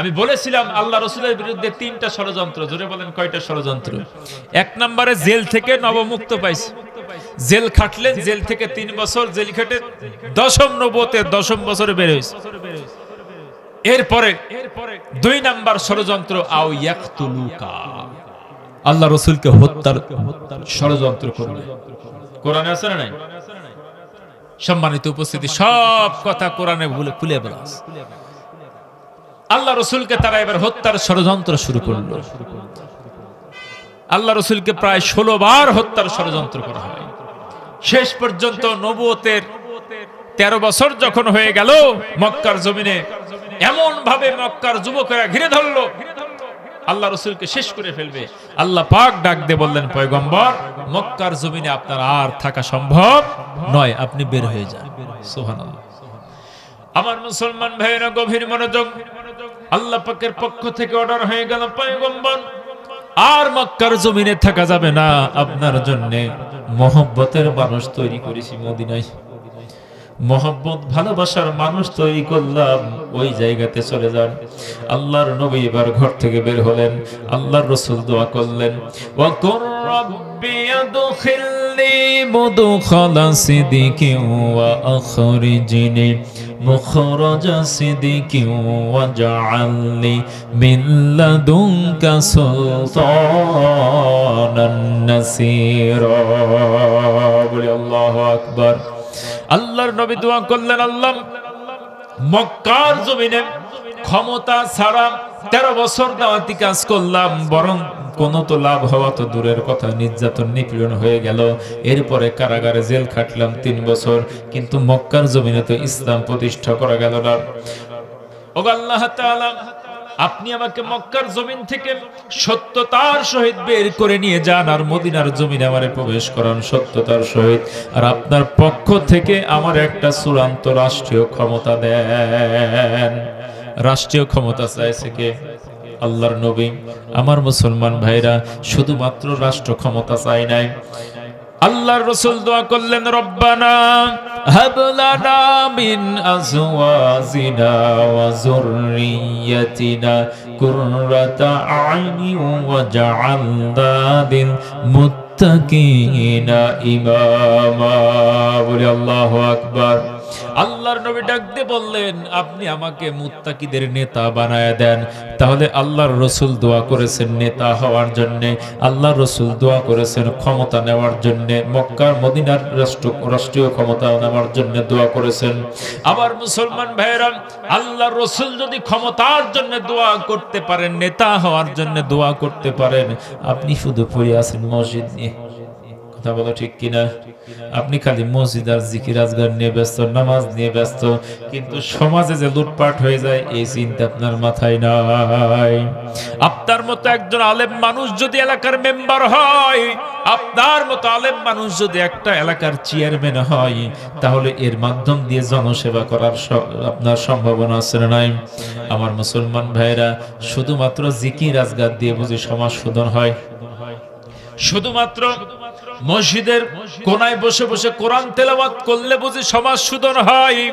আমি বলেছিলাম, আল্লাহ রসুলের বিরুদ্ধে তিনটা ষড়যন্ত্র। জোরে বলেন, কয়টা ষড়যন্ত্র? এক নম্বরে জেল থেকে নবমুক্ত পাইছে। জেল খাটলেন, জেল থেকে তিন বছর জেল খাটে দশম নবতে দশম বছরে বের হয়েছে। এরপরে দুই নাম্বার ষড়যন্ত্র, আও ইয়াকতুলুকা। আল্লাহ রসুলকে হত্যার ষড়যন্ত্র করবে কোরআনে আছে না নাই? সম্মানিত উপস্থিতি, সব কথা কোরআনে ভুলে খুলে বলা। আল্লাহ রসুলকে তারা এবার হত্যার ষড়যন্ত্র শুরু করল। আল্লাহ রসুলকে প্রায় ষোলো বার হত্যার ষড়যন্ত্র করা হয়। শেষ পর্যন্ত নবুয়তের তেরো বছর যখন হয়ে গেল, মক্কার জমিনে এমন ভাবে মক্কার যুবকেরা ঘিরে ধরলো। আল্লাহ রসুলকে শেষ করে ফেলবে। আল্লাহ পাক ডাক দিয়ে বললেন, পয়গম্বর, মক্কার জমিনে আপনার আর থাকা সম্ভব নয়, আপনি বের হয়ে যান। সোহান আমার মুসলমান ভাইয়েরা, গভীর মনোযোগ আল্লাহ পাকের পক্ষ থেকে অর্ডার হয়ে গেল পয়গম্বর। আর মক্কার জমিনে থাকা যাবে না। আপনার জন্য মহব্বতের মানুষ তৈরি করেছি মদিনায়। মহব্বত, ভালোবাসার মানুষ তৈরি করলাম। ওই জায়গাতে চলে যান। আল্লাহর নবী এবার ঘর থেকে বের হলেন। আল্লাহর রসুল দোয়া করলেন। মুদখালা সিদিকি مخرج صدق واجعلني من لدنك سلطانا نصيرا বলি আল্লাহু আকবার আল্লাহর নবী দোয়া করলেন আল্লাহ মক্কার জমিনে ক্ষমতা ছাড়া তেরো বছর দাওয়াতি কাজ করলাম, বরং কোনো তো লাভ হওয়া তো দূরের কথা। নির্যাতন, নিপীড়ন হয়ে গেল। এরপরে কারাগারে জেল খাটলাম তিন বছর, কিন্তু মক্কার জমিনে তো ইসলাম প্রতিষ্ঠা করা গেল না। আল্লাহ আপনি আমাকে মক্কার জমিন থেকে সত্যতার সহিত বের করে নিয়ে যান, আর মদিনার জমিন আমারে প্রবেশ করান সত্যতার সহিত। আর আপনার পক্ষ থেকে আমার একটা চূড়ান্ত রাষ্ট্রীয় ক্ষমতা দেন। রাষ্ট্রীয় ক্ষমতা চাইছে কে? আল্লাহর নবী। আমার মুসলমান ভাইরা, শুধুমাত্র রাষ্ট্র ক্ষমতা চাই নাই। আল্লাহর রসুল দোয়া করলেন, রব্বানা হাবলানা মিন আজওয়াজিনা ওয়া যুররিয়াতিনা কুররাতা আইনি ওয়াজআলনা লিল মুত্তাকিনা ইমামা। বলে, আল্লাহু আকবার। আল্লাহর নবী ডাক দিয়ে বললেন, আপনি আমাকে মুত্তাকিদের নেতা বানায় দেন। তাহলে আল্লাহর রসুল দোয়া করেছেন নেতা হওয়ার জন্য, আল্লাহর রসুল দোয়া করেছেন ক্ষমতা নেওয়ার জন্য, মক্কার মদিনার রাষ্ট্র, রাষ্ট্রীয় ক্ষমতা নেওয়ার জন্য দোয়া করেছেন। আবার মুসলমান ভাইয়েরা, আল্লাহর রসুল যদি ক্ষমতার জন্য দোয়া করতে পারেন, নেতা হওয়ার জন্য দোয়া করতে পারেন, আপনি শুধু পড়ে আছেন মসজিদ নিয়ে। কথা বলো ঠিক কিনা? আপনি খালি মসজিদ আর জিকির আজগার নিয়ে ব্যস্ত, নামাজ নিয়ে ব্যস্ত, কিন্তু সমাজে যে লুটপাট হয়ে যায়, এই চিন্তা আপনার মাথায় নাই। আপনার মতো একজন আলেম মানুষ যদি এলাকার মেম্বার হয়, আপনার মতো আলেম মানুষ যদি একটা এলাকার চেয়ারম্যান হয়, তাহলে এর মাধ্যম দিয়ে জনসেবা করার আপনার সম্ভাবনা আছে নাই? আমার মুসলমান ভাইরা শুধুমাত্র জিকির আজগার দিয়ে বুঝি সমাজ শোধন হয়? শুধুমাত্র মসজিদের কোনায় বসে বসে কোরআন তেলাওয়াত করলে বুঝি সমাজ সুদন হয়।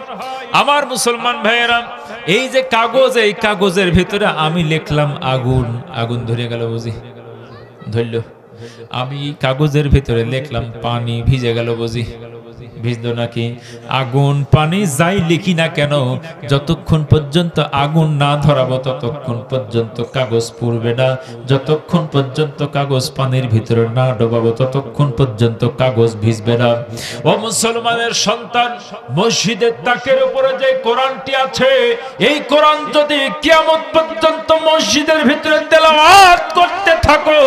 আমার মুসলমান ভাইয়েরা, এই যে কাগজ, এই কাগজের ভিতরে আমি লিখলাম আগুন। আগুন ধরে গেল বুঝি? ধরল। আমি কাগজের ভিতরে লিখলাম পানি ভিজে গেল বুঝি? ভিজলো নাকি? আগুন পানি যাই লিখি না কেন, যতক্ষণ পর্যন্ত আগুন না ধরাবো ততক্ষণ পর্যন্ত কাগজ পুড়বে না, যতক্ষণ পর্যন্ত কাগজ পানির ভিতরে না ডোবাবো ততক্ষণ পর্যন্ত কাগজ ভিজবে না। ও মুসলমানের সন্তান, মসজিদের তাকের উপরে যে কোরআনটি আছে, এই কোরআন যদি কিয়ামত পর্যন্ত মসজিদের ভিতরে তেলাওয়াত করতে থাকো,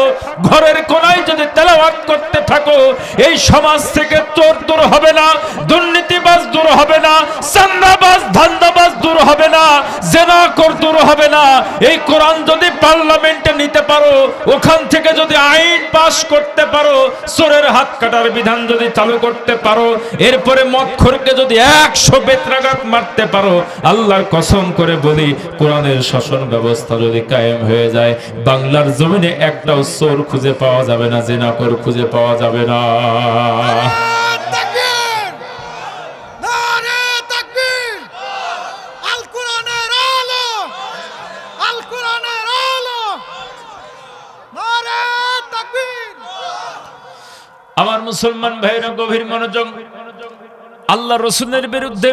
ঘরের কোনায় যদি তেলাওয়াত করতে থাকো, এই সমাজ থেকে তোর দূর হবে না। দুর্নীতিবাজ দূর হবে না, চান্দাবাজ, ধান্দাবাজ দূর হবে না, জেনাকর দূর হবে না। এই কোরআন যদি পার্লামেন্টে নিতে পারো, ওখান থেকে যদি আইন পাশ করতে পারো, চোরের হাত কাটার বিধান যদি চালু করতে পারো, এরপরে মক্ষরকে যদি একশো বেত্রাঘাত মারতে পারো, আল্লাহর কসম করে বলি, কোরআনের শাসন ব্যবস্থা যদি কায়েম হয়ে যায়, বাংলার জমিনে একটাও চোর খুঁজে পাওয়া যাবে না, জেনাকর খুঁজে পাওয়া যাবে না তাকবীর নারে তাকবীর আল কোরআনের আলো আল মুসলমান ভাইরা গভীর মনোযোগ। আল্লাহ রসুলের বিরুদ্ধে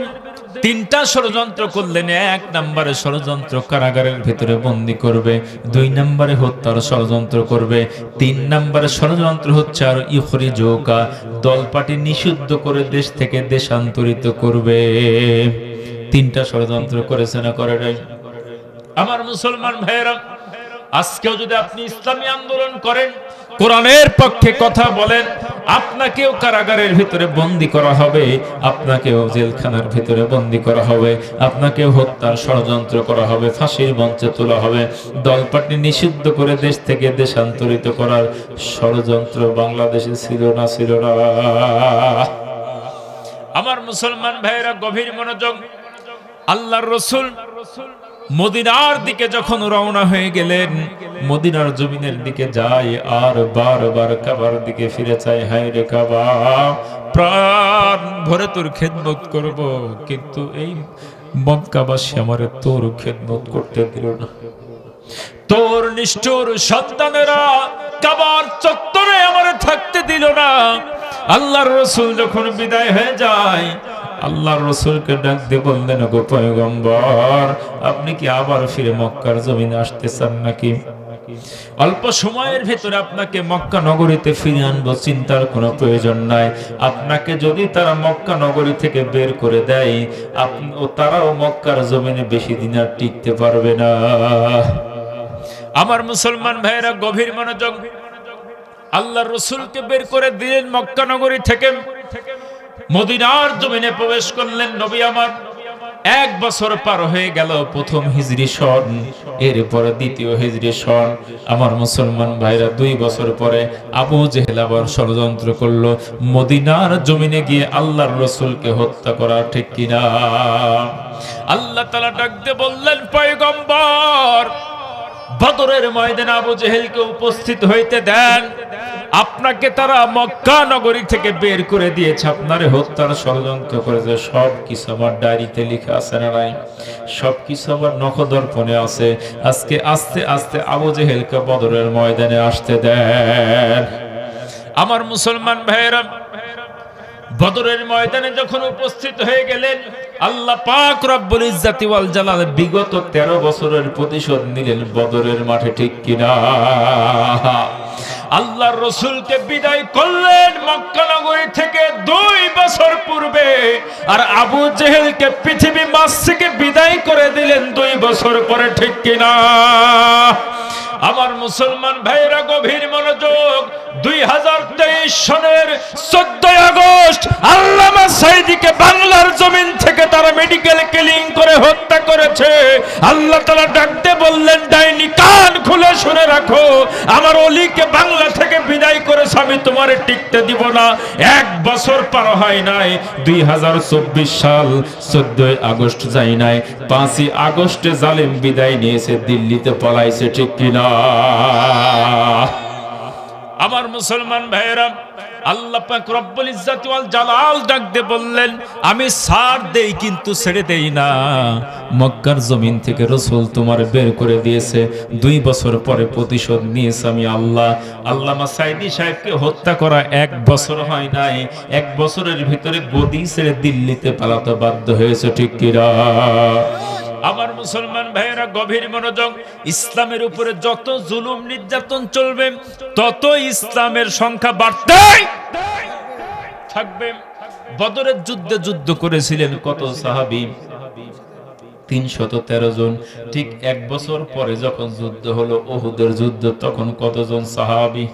তিনটা ষড়যন্ত্র করলেন। এক নম্বরে ষড়যন্ত্র কারাগারের ভিতরে বন্দি করবে, দুই নম্বরে হত্যার ষড়যন্ত্র করবে, তিন নম্বরে ষড়যন্ত্র হচ্ছে আর ইফরি জৌকা দলপাটি নিষিদ্ধ করে দেশ থেকে দেশান্তরিত করবে। তিনটা ষড়যন্ত্র করেছে না করে আমার মুসলমান ভাইয়েরা আজকেও যদি আপনি ইসলামী আন্দোলন করেন, কোরআনের পক্ষে কথা বলেন, আপনাকেও কারাগারের ভিতরে বন্দি করা হবে, আপনাকেও জেলখানার ভিতরে বন্দি করা হবে, আপনাকেও হত্যার ষড়যন্ত্র করা হবে, ফাঁসির মঞ্চে তোলা হবে দলপাটি নিষিদ্ধ করে দেশ থেকে দেশান্তরিত করার ষড়যন্ত্র বাংলাদেশে ছিল না ছিল না। আমার মুসলমান ভাইয়েরা, গভীর মনোযোগ, আল্লাহর রসুল মদিনার দিকে যখন রওনা হয়ে গেলেন, মদিনার জমিনের দিকে যায় আর বারবার কাবার দিকে ফিরে চায়, হায় রে কাবা, প্রাণ ভরে তোর খেদমত করব। কিন্তু এই মক্কাবাসী আমারে তোর খেদমত করতে দিল না। তোর নিষ্ঠুর সন্তানেরা কাবার চত্বরে আমার থাকতে দিল না। আল্লাহর রসুল যখন বিদায় হয়ে যায় আল্লাহর রসুলকে ডাক দিয়ে বললেন, গো পয়গম্বর, আপনি কি আবার ফিরে মক্কার জমিনে আসতে চান নাকি? অল্প সময়ের ভেতরে আপনাকে মক্কা নগরীতে ফিরে আনব, চিন্তার কোনো প্রয়োজন নাই। আপনাকে যদি তারা মক্কা নগরী থেকে বের করে দেয় ও তারাও মক্কার জমিনে বেশি দিন আর টিকতে পারবে না। আমার মুসলমান ভাইয়েরা, গভীর মনোযোগ আল্লাহ রসুলকে বের করে দিলেন মক্কা নগরী থেকে। মদিনার জমিনে প্রবেশ করলেন নবী আমার। এক বছর পার হয়ে গেল প্রথম হিজরি সন এরপরে দ্বিতীয় হিজরি সন আমার মুসলমান ভাইরা দুই বছর পরে আবু জেহেল আবার ষড়যন্ত্র করল, মদিনার জমিনে গিয়ে আল্লাহর রসুলকে হত্যা করা ঠিক কিনা? আল্লাহ তালা ডাকতে বললেন, পয়গম্বর বদরের ময়দানে আবু জেহেলকে উপস্থিত হইতে দেন। আপনাকে তারা মক্কা নগরী থেকে বের করে দিয়েছে। আপনারে হত্যার ষড়যন্ত্র করেছে। সব কিছু আমার ডায়েরিতে লিখে আছে না নাই? সব কিছু আমার নখদর্পণে আছে। আজকে আস্তে আস্তে আবু জেহেলকে বদরের ময়দানে আসতে দেন। আমার মুসলমান ভাইয়েরা বদরের ময়দানে যখন উপস্থিত হয়ে গেলেন, আল্লাহ পাক রব্বুল ইজ্জাতি ওয়াল জালাল বিগত 13 বছরের প্রতিশোধ নিলেন বদরের মাঠে ঠিক কিনা। আল্লাহর রসুলকে বিদায় করলেন মক্কা নগরী থেকে দুই বছর পূর্বে, আর আবু জেহেলকে পৃথিবী মাস থেকে বিদায় করে দিলেন দুই বছর পরে ঠিক কিনা। আমার মুসলমান ভাইরা গভীর মনোযোগ, দুই হাজার তেইশ সনের চোদ্দই আগস্ট আল্লামা সাইদিকে বাংলার জমিন থেকে তারা মেডিকেল কিলিং করে হত্যা করেছে। আল্লাহ তালা ডাকতে বললেন, ডাইনি কান খুলে শুনে রাখো। আমার অলিকে বাংলা থেকে বিদায় করেছে, আমি তোমারে টিকতে দিব না। এক বছর পার হয় নাই, দুই হাজার চব্বিশ সাল চোদ্দই আগস্ট যাই নাই। পাঁচই আগস্টে জালেম বিদায় নিয়েছে, দিল্লিতে পলাইছে, ঠিক কিনা? আমার মুসলমান ভাইয়েরা, আল্লাহ পাক রব্বুল ইজ্জাত জালাল ডাক দিয়ে বললেন, আমি সার দেই কিন্তু ছেড়ে দেই না। মক্কার জমিন থেকে রসুল তোমার বের করে দিয়েছে, দুই বছর পরে প্রতিশোধ নিয়েছে আমি আল্লাহ। আল্লামা সাইদি সাহেবকে হত্যা করা এক বছর হয় নাই, এক বছরের ভিতরে গদি ছেড়ে দিল্লিতে পালাতে বাধ্য হয়েছে, ঠিক কিরা আমার মুসলমান ভাইয়েরা, গভীর মনোযোগ, ইসলামের উপরে যত জুলুম নির্যাতন চলবে, তত ইসলামের সংখ্যা বাড়তে থাকবে। বদরের যুদ্ধে যুদ্ধ করেছিলেন কত সাহাবি? তিনশত তেরো জন। ঠিক এক বছর পরে যখন যুদ্ধ হলো, ওহুদের যুদ্ধ, তখন কতজন সাহাবি?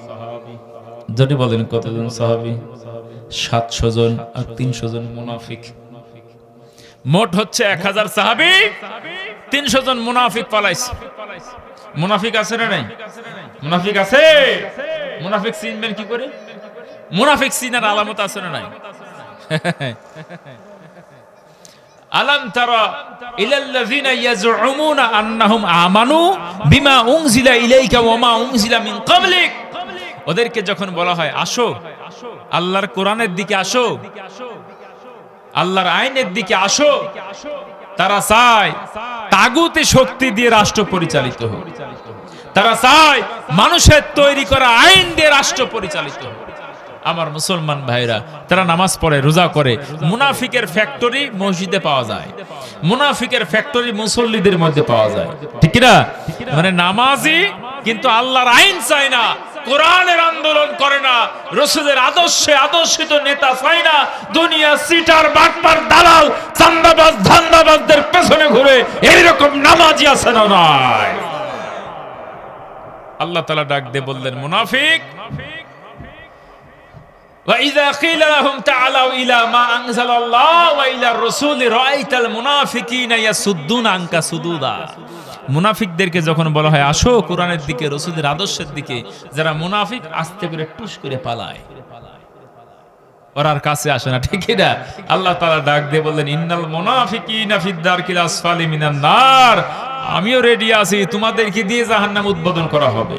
যদি বলেন কতজন সাহাবি? সাতশো জন আর তিনশো জন মুনাফিক। মোট হচ্ছে এক হাজার সাহাবি, তিনশো জন মুনাফিক পালাইছে। মুনাফিক আছে না নাই? মুনাফিক আছে? মুনাফিক চিনবেন কি করে? মুনাফিক চিনার আলামত আছে না নাই? আলাম তারা ইয়াজউমুনা আমানু বিমা উনজিলা ইলাইকা ওয়া মা উনজিলা মিন ক্বাবলিক। ওদেরকে যখন বলা হয়, আসো, আল্লাহর কোরআনের দিকে আসো। আল্লাহর আইনের দিকে আসো। তারা চায় তাগুতে শক্তি দিয়ে রাষ্ট্র পরিচালিত হোক। তারা চায় মানুষের তৈরি করা আইন দিয়ে রাষ্ট্র পরিচালিত হোক। আমার মুসলমান ভাইরা, তারা নামাজ পড়ে, রোজা করে। মুনাফিকের ফ্যাক্টরি মসজিদে পাওয়া যায়। মুনাফিকের ফ্যাক্টরি মুসল্লিদের মধ্যে পাওয়া যায়। ঠিক না মানে নামাজি কিন্তু আল্লাহর আইন চায় না। কোরআনের আন্দোলন করে না, রসুলের আদর্শে আদর্শিত নেতা চাই না, দুনিয়া সিটার, বাটপার, দালাল, চান্দাবাজ, ধান্দাবাজদের পেছনে ঘুরে এইরকম নামাজি আছে না নয় আল্লাহ তালা ডাক দিয়ে বললেন মুনাফিক মুনাফিক وإذا قيل لهم تعالوا إلى ما أنزل الله وإلى الرسول رأيت المنافقين يسدون عنك سدودا মুনাফিকদেরকে যখন বলা হয় আসো কোরআনের দিকে রসুলের আদর্শের দিকে যারা মুনাফিক আস্তে করে টুস করে পালায় ওরার কাছে আসে না ঠিক না আল্লাহ তাআলা ডাক দিয়ে বললেন ইন্নাল মুনাফিকিনা ফিদ দারকিল আসফালি মিনান নার আমিও রেডি আছি তোমাদেরকে দিয়ে জাহান্নাম উদ্বোধন করা হবে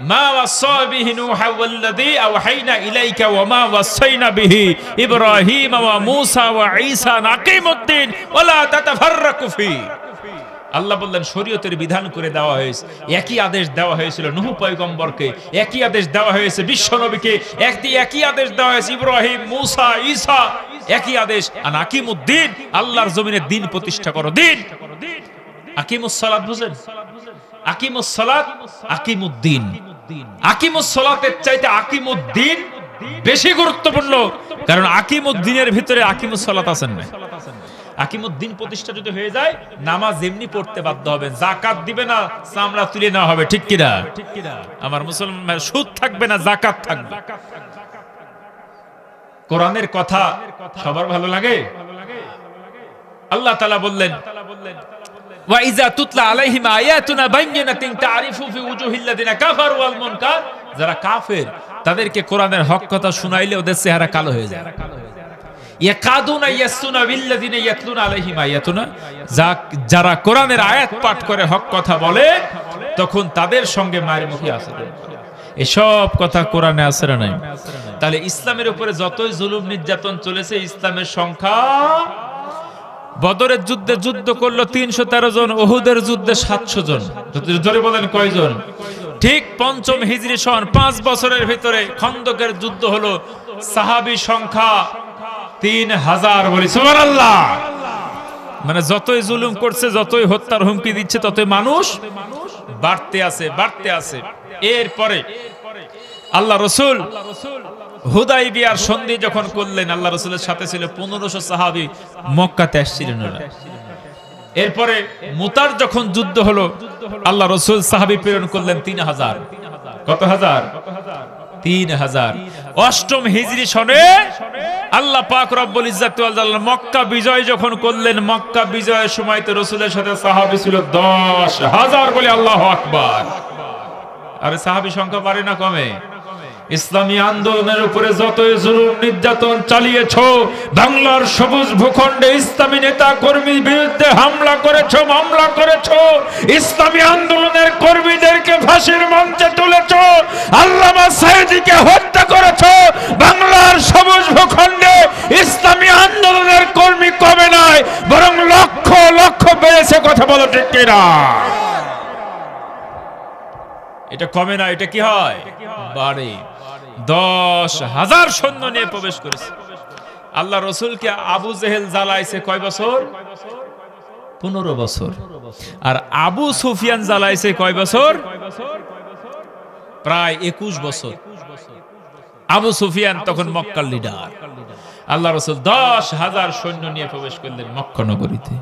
মা ওয়াসা বিহি নূহা ওয়াল্লাযী আওহাইনা ইলাইকা আল্লাহ বললেন, শরীয়তের বিধান করে দেওয়া হয়েছে। একই আদেশ দেওয়া হয়েছিল নুহ পয়গম্বরকে। একই আদেশ দেওয়া হয়েছে বিশ্ব নবীকে। একই একই আদেশ দেওয়া হয়েছে ইব্রাহিম, মূসা, ঈসা। একই আদেশ আর আকিমুদ্দিন আল্লাহর জমিনে দিন প্রতিষ্ঠা করো দিন। আকিমুস সালাত বুঝেন আকিমুস সালাত আকিমুদ্দিন বেশি গুরুত্বপূর্ণ, কারণ আকিমুদ্দিনের ভিতরে আকিমুস সালাত আছেন না। আকিমুদ্দিন প্রতিষ্ঠা যদি হয়ে যায়, নামাজ এমনি পড়তে বাধ্য হবে জাকাত দিবে না, চামড়া তুলে নেওয়া হবে, ঠিক কিনা? আমার মুসলমান সুদ থাকবে না, জাকাত থাকবে। কোরআনের কথা সবার ভালো লাগে? আল্লাহ তাআলা বললেন ওয়াইজা তুতলা আলাইহিম আয়াতুনা তারিফু ফি কাফারু ওয়াল মুনকার যারা কাফের, তাদেরকে কোরআনের হক কথা শুনাইলে ওদের চেহারা কালো হয়ে যায়। যারা কোরআনের আয়াত পাঠ করে, হক কথা বলে, তখন তাদের সঙ্গে মায়ের মুখে আসে এসব কথা কোরআনে আছে না নাই? তাহলে ইসলামের উপরে যতই জুলুম নির্যাতন চলেছে, ইসলামের সংখ্যা বদরের যুদ্ধে যুদ্ধ করল তিনশো তেরো জন ওহুদের যুদ্ধে সাতশো জন। জোরে বলেন কয়জন? ঠিক পঞ্চম হিজরি সন, পাঁচ বছরের ভিতরে খন্দকের যুদ্ধ হলো। সাহাবি সংখ্যা তিন হাজার বলি। সুবহানাল্লাহ! মানে যতই জুলুম করছে, যতই হত্যার হুমকি দিচ্ছে, ততই মানুষ বাড়তে আছে বাড়তে আছে। এরপরে আল্লাহ রসুল হুদাই বিয়ার সন্ধি যখন করলেন, আল্লাহ রসুলের সাথে ছিল পনেরোশো সাহাবি, মক্কাতে আসছিলেন ওরা। এরপরে মুতার যখন যুদ্ধ হলো, আল্লাহ রসুল সাহাবি প্রেরণ করলেন তিন হাজার। কত হাজার? তিন হাজার। অষ্টম হিজরি সনে আল্লাহ পাক রব্বুল ইজ্জাত মক্কা বিজয় যখন করলেন, মক্কা বিজয়ের সময় তো রসুলের সাথে সাহাবি ছিল দশ হাজার বলে আল্লাহ আকবার। আরে সাহাবি সংখ্যা পারে না কমে? ইসলামী আন্দোলনের উপরে যতই জুলুম নির্যাতন চালিয়েছ, বাংলার সবুজ ভূখণ্ডে ইসলামী নেতা কর্মীর বিরুদ্ধে হামলা করেছ, মামলা করেছ, ইসলামী আন্দোলনের কর্মীদেরকে ফাঁসির মঞ্চে তুলেছ, আল্লামা সাইদিকে হত্যা করেছ, বাংলার সবুজ ভূখণ্ডে ইসলামী আন্দোলনের কর্মী কমে নয় বরং লক্ষ লক্ষ বেড়েছে, কথা বলো ঠিক কিনা? এটা কমে না, এটা কি হয়? বাড়ে। দশ হাজার সৈন্য নিয়ে প্রবেশ করেছে। আল্লাহ রসুলকে আবু জেহেল জ্বালাইছে কয় বছর? পনেরো বছর। আর আবু সুফিয়ান জ্বালাইছে কয় বছর? প্রায় একুশ বছর। আবু সুফিয়ান তখন মক্কার লিডার। আল্লাহ রসুল দশ হাজার সৈন্য নিয়ে প্রবেশ করলেন মক্কা নগরীতে।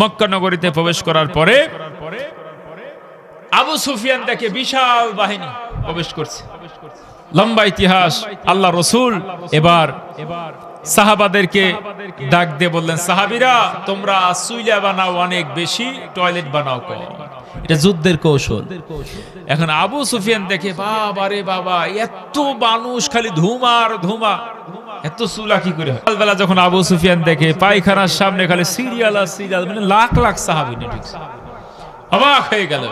মক্কা নগরীতে প্রবেশ করার পরে আবু সুফিয়ান দেখে বিশাল বাহিনী প্রবেশ করছে। লম্বা ইতিহাস, আল্লাহ রসুল। এবার এবার সাহাবাদেরকে ডাক দিয়ে বললেন, সাহাবিরা, তোমরা সুইলা বানাও অনেক বেশি, টয়লেট বানাও কম। এটা যুদ্ধের কৌশল। এখন আবু সুফিয়ান দেখে, বাবা রে বাবা, এত মানুষ খালি ধুমার ধুমা, এত সুলা কি করে? সকালবেলা যখন আবু সুফিয়ান দেখে, পায়খানার সামনে খালি সিরিয়াল আর সিরিয়াল মানে লাখ লাখ সাহাবি অবাক হয়ে গেল।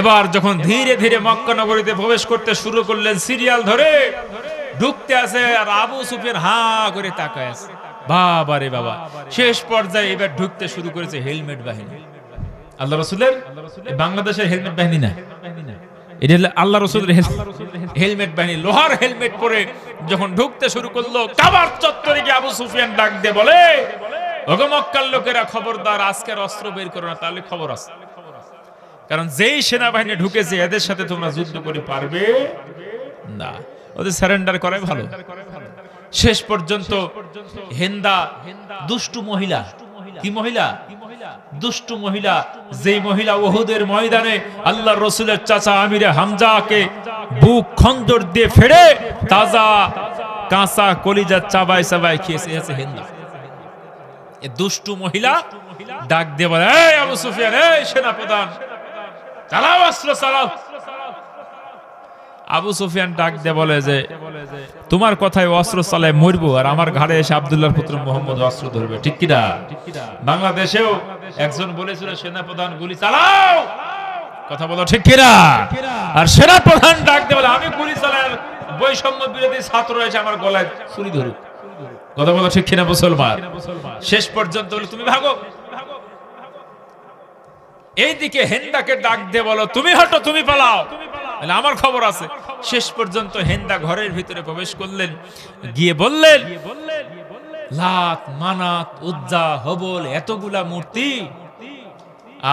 এবার যখন ধীরে ধীরে মক্কা নগরীতে প্রবেশ করতে শুরু করলেন সিরিয়াল ধরে, ঢুকতে আছে আর আবু সুফিয়ান হা করে তাকায় আছে। বাবা রে বাবা, শেষ পর্যায়ে এবার ঢুকতে শুরু করেছে হেলমেট বাহিনী। আল্লাহ রসুলের? বাংলাদেশের হেলমেট বাহিনী না। এটা হলো আল্লাহ রসুলের হেলমেট বাহিনী। লোহার হেলমেট পরে যখন ঢুকতে শুরু করল, কাবার চত্বরে গিয়ে আবু সুফিয়ান ডাক দিয়ে বলে, ওগো মক্কার লোকেরা খবরদার, আজকের অস্ত্র বের করো না, তাহলে খবর আছে। কারণ যেই সেনাবাহিনী ঢুকেছে, এদের সাথে তোমরা যুদ্ধ করে পারবে না। ওদের সারেন্ডার করাই ভালো। শেষ পর্যন্ত হেন্দা দুষ্টু মহিলা, কি মহিলা? দুষ্টু মহিলা, যেই মহিলা ওহুদের ময়দানে আল্লাহ রসুলের চাচা আমিরে হামজাকে বুক খন্দর দিয়ে ফেড়ে তাজা কাঁচা কলিজা চাবাই চাবাই খেয়েছে এসে হেন্দা। এ দুষ্টু মহিলা ডাক দিয়ে বলে, এই আবু সুফিয়ান, এই সেনাপ্রধান চালাও অস্ত্র চালাও আবু সুফিয়ান ডাক দিয়ে বলে যে, তোমার কথায় অস্ত্র চালায় মরবো আর আমার ঘাড়ে এসে আব্দুল্লাহর পুত্র মোহাম্মদ অস্ত্র ধরবে। ঠিক কিনা বাংলাদেশেও একজন বলেছিল, সেনাপ্রধান গুলি চালাও। কথা বলো, ঠিক কিনা আর সেনাপ্রধান ডাক দিয়ে বলে, আমি গুলি চালাই বৈষম্য বিরোধী ছাত্র এসে আমার গলায় ছুরি ধরুক। কথা বলো, ঠিক কিনা মুসলমান? শেষ পর্যন্ত তুমি ভাগো। এইদিকে হেন্দাকে ডাক দিয়ে বলো তুমি হটো তুমি পালাও। বলে, আমার খবর আছে। শেষ পর্যন্ত হেন্দা ঘরের ভিতরে প্রবেশ করলেন। গিয়ে বললেন লাত মানাত উজ্জা হবল এতগুলা মূর্তি।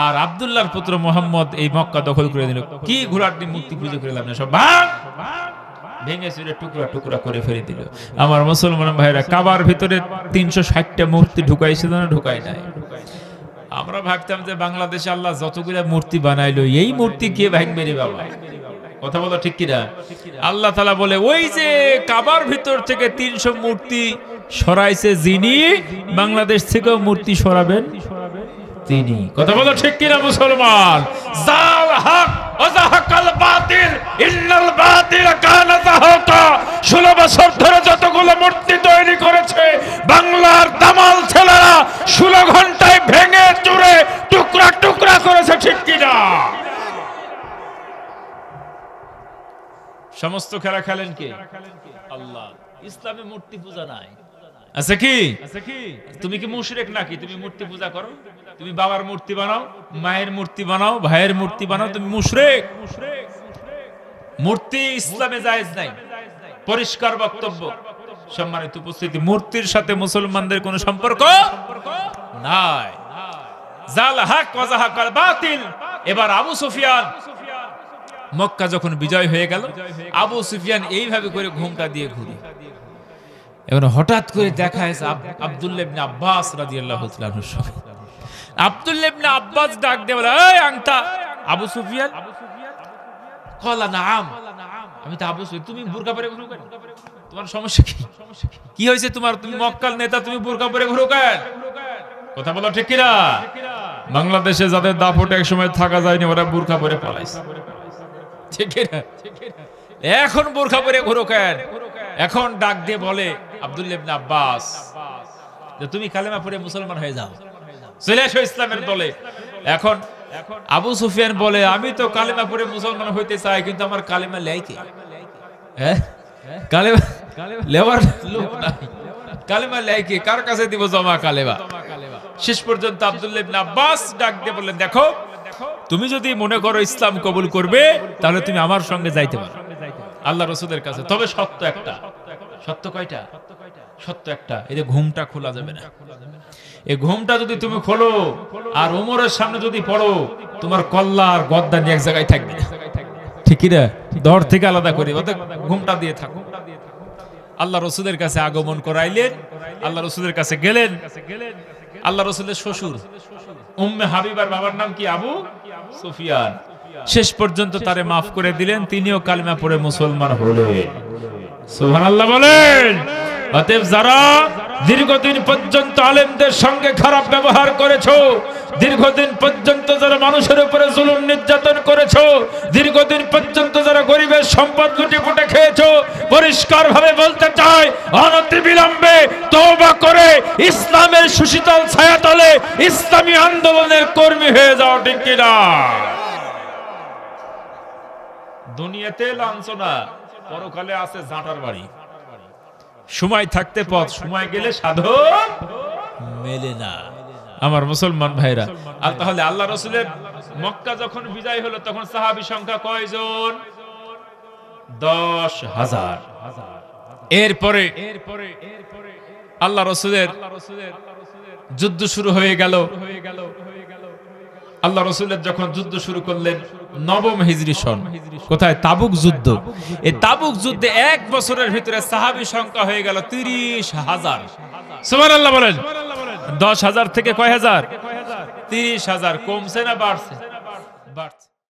আর আব্দুল্লাহর পুত্র মোহাম্মদ এই মক্কা দখল করে দিল কি ঘোড়াটি মূর্তি পুজো করে লাভ না সব ভাঙ ভেঙে চুরে টুকরা টুকরা করে ফেলে দিল। আমার মুসলমান ভাইরা কাবার ভিতরে তিনশো ষাটটা মূর্তি ঢুকাইছিল না ঢুকাই নাই। আমরা ভাবতাম যে বাংলাদেশে আল্লাহ যতগুলো মূর্তি বানাইলো, এই মূর্তি কে ভাঙবে রে বাবা? কথা বলো ঠিক কিনা? আল্লাহ তালা বলে, ওই যে কাবার ভিতর থেকে তিনশো মূর্তি সরাইছে যিনি, বাংলাদেশ থেকেও মূর্তি সরাবেন তিনি। কথা বলো ঠিক কিনা মুসলমান? জাল হক ওয়াজাহাকাল বাতিল ইন্নাল বাতিল কানা যাহুকা 16 বছর ধরে যতগুলো মূর্তি তৈরি করেছে বাংলার দামাল ছেলেরা 16 ঘন্টায় ভেঙে চুরে টুকরা টুকরা করেছে ঠিক সমস্ত খেলা খেলেন কে? আল্লাহ। ইসলামে মূর্তি পূজা নাই। আছে কি? তুমি কি মুশরিক নাকি? তুমি মূর্তি পূজা করো। তুমি বাবার মূর্তি বানাও, মায়ের মূর্তি বানাও, ভাইয়ের মূর্তি বানাও, তুমি মুশরিক। মূর্তি ইসলামে জায়েজ নাই। পরিষ্কার বক্তব্য। সম্মানিত উপস্থিতি, মূর্তির সাথে মুসলমানদের কোনো সম্পর্ক নাই। জাল হক ওয়াজাহাকাল বাতিল। এবার আবু সুফিয়ান। মক্কা যখন বিজয় হয়ে গেল, আবু সুফিয়ান এইভাবে করে ঘুমটা দিয়ে ঘুরি। এখন হঠাৎ করে দেখা যাচ্ছে আব- আব্দুল্লাহ ইবনে আব্বাস রাদিয়াল্লাহু তাআলার সঙ্গে। আব্দুল্লাহ ইবনে আব্বাস ডাক দিয়ে বলে, এই আংটা, আবু সুফিয়ান? কলা নাম আমি তো আবু তুমি পরে তোমার সমস্যা কি? কি হয়েছে তোমার? তুমি মক্কাল নেতা, তুমি পরে কথা বলো ঠিক কিনা? বাংলাদেশে যাদের দাপট এক সময় থাকা যায়নি, ওরা বুরকা পরে পালাইছে। ঠিক কিনা? এখন বোরখা পরে ঘুরো এখন ডাক দিয়ে বলে আব্বাস, যে তুমি কালেমা পড়ে মুসলমান হয়ে যাও। চলে এসো ইসলামের দলে। এখন আবু সুফিয়ান বলে, আমি তো কালেমা পড়ে মুসলমান হইতে চাই, কিন্তু আমার কালেমা লেইকে হ্যাঁ? কালেমা কার কাছে দিব জমা কালেমা? শেষ পর্যন্ত আব্দুল্লাহ ইবনে আব্বাস ডাক দিয়ে বললেন, দেখো, তুমি যদি মনে করো ইসলাম কবুল করবে, তাহলে তুমি আমার সঙ্গে যাইতে পারো। আল্লাহ রসুলের কাছে। তবে সত্য একটা সত্য কয়টা? সত্য একটা। এই যে ঘুমটা খোলা যাবে না। এই ঘুমটা যদি তুমি খোলো, আর ওমরের সামনে যদি পড়ো, তোমার কল্লা আর গদ্দা নিয়ে এক জায়গায় থাকবে। ঠিক না? দর থেকে আলাদা করে ঘুমটা দিয়ে থাকো। আল্লাহ রসুলের কাছে আগমন করাইলেন, আল্লাহ রসুলের কাছে গেলেন। আল্লাহ রসুলের শ্বশুর, উম্মে হাবিবার বাবার নাম কি? আবু সুফিয়ান। শেষ পর্যন্ত তারে মাফ করে দিলেন, তিনিও কালিমা পড়ে মুসলমান হলেন। সুবহানাল্লাহ বলেন। অতএব যারা দীর্ঘদিন পর্যন্ত আলেমদের সঙ্গে খারাপ ব্যবহার করেছ, দীর্ঘদিন পর্যন্ত যারা মানুষের উপরে জুলুম নির্যাতন করেছ, দীর্ঘদিন পর্যন্ত যারা গরিবের সম্পদ লুটে পুটে খেয়েছো পরিষ্কার ভাবে বলতে চাই অনতি বিলম্বে তওবা করে ইসলামের সুশীতল ছায়াতলে ইসলামী আন্দোলনের কর্মী হয়ে যাও, ঠিক কিনা? দুনিয়াতে লাঞ্ছনা। পরকালে আছে জাঁটার বাড়ি। সময় থাকতে পথ, সময় গেলে সাধন মেলে না। আমার মুসলমান ভাইরা, আর তাহলে আল্লাহ রসুলের মক্কা যখন বিজয় হলো, তখন সাহাবি সংখ্যা কয়জন? দশ হাজার। এরপরে আল্লাহ রসুলের যুদ্ধ শুরু হয়ে গেল। আল্লাহ রসুলের যখন যুদ্ধ শুরু করলেন, নবম হিজরি সন। কোথায়? তাবুক যুদ্ধ। এই তাবুক যুদ্ধে এক বছরের ভিতরে সাহাবি সংখ্যা হয়ে গেল তিরিশ হাজার। সুমান আল্লাহ বলেন। দশ হাজার থেকে কয় হাজার? তিরিশ হাজার। কমছে না বাড়ছে? বাড়ছে।